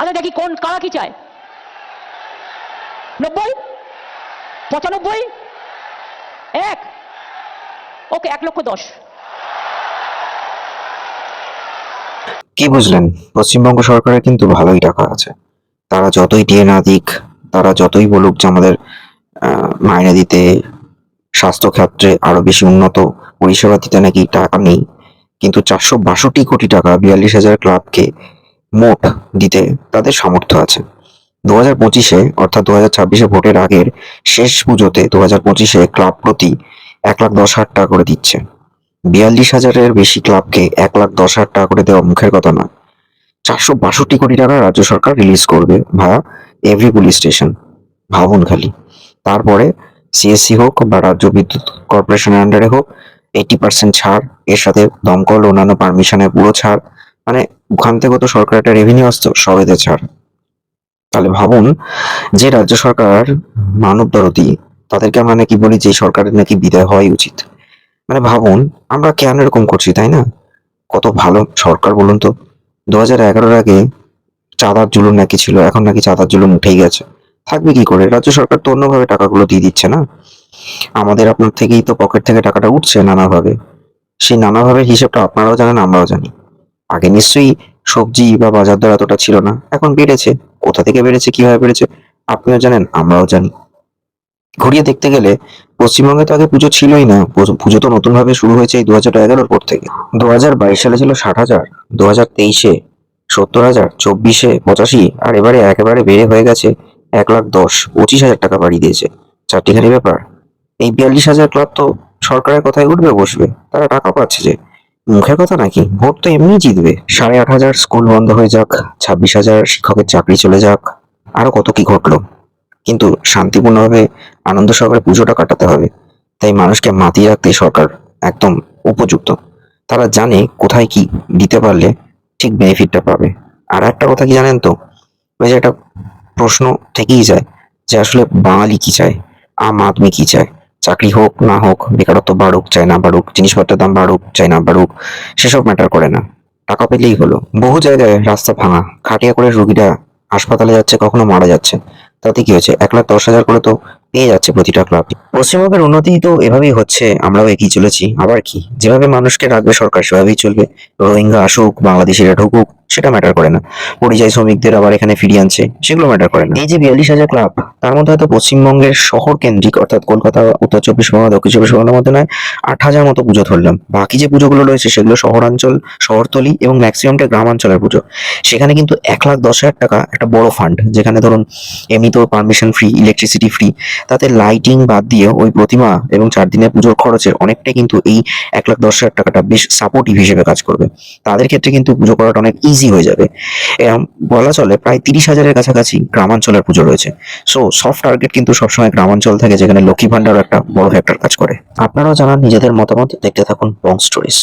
আচ্ছা দেখি কোন, কারা কি চায়? নব্বই? পঁচানব্বই? এক? ওকে, এক লক্ষ দশ। কি বুঝলেন? পশ্চিমবঙ্গ সরকারের কিন্তু ভালোই টাকা আছে। তারা যতই দিয়ে না দিক, তারা যতই বলুক যে আমাদের মাইনে দিতে স্বাস্থ্য ক্ষেত্রে আরও বেশি উন্নত, পরিষেবা দিতে নাকি টাকা নেই, কিন্তু চারশো বাষট্টি কোটি টাকা বিয়াল্লিশ হাজার ক্লাবকে মোট দিতে তাদের সামর্থ্য আছে। দু হাজার পঁচিশে অর্থাৎ দু হাজার ছাব্বিশে ভোটের আগের শেষ পুজোতে দু হাজার পঁচিশে ক্লাব প্রতি এক লাখ দশ হাজার টাকা করে দিচ্ছে। বিয়াল্লিশ হাজারের বেশি ক্লাবকে এক লাখ দশ হাজার টাকা করে দেওয়া মুখের কথা না চারশো বাষট্টি কোটি টাকা রাজ্য সরকার রিলিজ করবে ভায়া এভরি পুলিশ স্টেশন ভাবুন খালি তারপরে সিএসসি হোক বা রাজ্য বিদ্যুৎ কর্পোরেশনের আন্ডারে হোক এইটি পার্সেন্ট ছাড়, এর সাথে দমকল অন্যান্য পারমিশনের পুরো ছাড় মানে ওখান থেকে তো সরকার একটা রেভিনিউ আসতো সবেতে ছাড়। তাহলে ভাবুন, যে রাজ্য সরকার মানব দরদি, তাদেরকে আমরা নাকি বলি যে সরকারের নাকি বিদায় হওয়াই উচিত। মানে ভাবুন, আমরা কেন এরকম করছি, তাই না? কত ভালো সরকার বলুন তো। দু হাজার এগারোর আগে চাঁদার জুলুম নাকি ছিল, এখন নাকি চাঁদার জুলুম উঠেই গেছে। থাকবে কি করে? রাজ্য সরকার তো অন্যভাবে টাকাগুলো দিয়ে দিচ্ছে না। আমাদের আপনার থেকেই তো পকেট থেকে টাকাটা উঠছে নানাভাবে। সেই নানাভাবে হিসেবটা আপনারাও জানেন, আমরাও জানি। আগে নিশ্চয়ই সবজি বা বাজার দর এতটা ছিল না, এখন বেড়েছে। কোথা থেকে বেড়েছে, কীভাবে বেড়েছে, আপনিও জানেন, আমরাও জানি। ঘুরিয়ে দেখতে গেলে পশ্চিমবঙ্গে তো আগে পুজো ছিলই না, পুজো- তো নতুন ভাবে শুরু হয়েছে এই দু হাজার এগারোর পর থেকে। দু হাজার বাইশ সালে ছিল ষাট হাজার, দু হাজার তেইশে সত্তর হাজার, চব্বিশে পঁচাশি, আর এবারে একেবারে বেড়ে হয়ে গেছে এক লাখ দশ, পঁচিশ হাজার টাকা বাড়িয়ে দিয়েছে। চারটিখানি ব্যাপার। এই বিয়াল্লিশ হাজার ক্লাব তো সরকারের কথায় উঠবে, বসবে, তারা টাকা পাচ্ছে যে। মুখের কথা নাকি? ভোট তো এমনি জিতবে। সাড়ে আট হাজার স্কুল বন্ধ হয়ে যাক, ছাব্বিশ হাজার শিক্ষকের চাকরি চলে যাক, আরও কত কি ঘটলো? কিন্তু শান্তিপূর্ণভাবে আনন্দ সহকারে পুজোটা কাটাতে হবে। তাই মানুষকে মাতিয়ে রাখতে সরকার একদম উপযুক্ত। তারা জানে কোথায় কি দিতে পারলে ঠিক বেনিফিটটা পাবে। আর একটা কথা কি জানেন তো? ওই যে একটা প্রশ্ন থেকেই যায় যে আসলে বাঙালি কি চায়? আম আদমি কি চায়? চাকরি হোক, না হোক, বেকারত্ব বাড়ুক, চাই না বাড়ুক, জিনিসপত্রের দাম বাড়ুক, চাই না বাড়ুক, সেসব ম্যাটার করে না। টাকা পেলেই হলো। বহু জায়গায় রাস্তা ভাঙা, খাটিয়া করে রুগীরা হাসপাতালে যাচ্ছে, কখনো মারা যাচ্ছে। তাতে কি হয়েছে? এক লাখ দশ হাজার করে তো পেয়ে যাচ্ছে প্রতিটা ক্লাব পশ্চিমবঙ্গের উন্নতি তো এভাবেই হচ্ছে, আমরাও এগিয়ে চলেছি। আবার কি? যেভাবে মানুষকে রাখবে সরকার, সেভাবেই চলবে। রোহিঙ্গা আসুক, বাংলাদেশিরা ঢুকুক সেটা ম্যাটার করে না। পরিযায়ী শ্রমিকদের আবার এখানে ফিরিয়ে আনছে, সেগুলো ম্যাটার করে না। এই যে বিয়াল্লিশ হাজার ক্লাব তার মধ্যে হয়তো পশ্চিমবঙ্গের শহর কেন্দ্রিক, অর্থাৎ কলকাতা, উত্তর চব্বিশ পরগনা, দক্ষিণ চব্বিশ পরগনার মধ্যে নয়, আট হাজার মতো পুজো ধরলাম। বাকি যে পুজোগুলো রয়েছে সেগুলো শহরাঞ্চল, শহরতলি এবং ম্যাক্সিমামটা গ্রামাঞ্চলের পুজো। সেখানে কিন্তু এক লাখ দশ হাজার টাকা একটা বড় ফান্ড যেখানে ধরুন এমনি তো পারমিশন ফ্রি ইলেকট্রিসিটি ফ্রি তাতে লাইটিং বাদ দিয়ে ওই প্রতিমা এবং চার দিনের পুজোর খরচের অনেকটাই কিন্তু এই এক লাখ দশ হাজার টাকাটা বেশ সাপোর্টিভ হিসেবে কাজ করবে। তাদের ক্ষেত্রে কিন্তু পুজো করাটা অনেক ইজি হয়ে যাবে। এরম বলা চলে প্রায় তিরিশ হাজারের কাছাকাছি গ্রামাঞ্চলের পুজো রয়েছে। সো সফট টার্গেট কিন্তু সবসময় গ্রামাঞ্চল থাকে যেখানে লক্ষ্মী ভান্ডারও একটা বড় ফ্যাক্টর কাজ করে। আপনারাও জানান নিজেদের মতামত। দেখতে থাকুন বং স্টোরিজ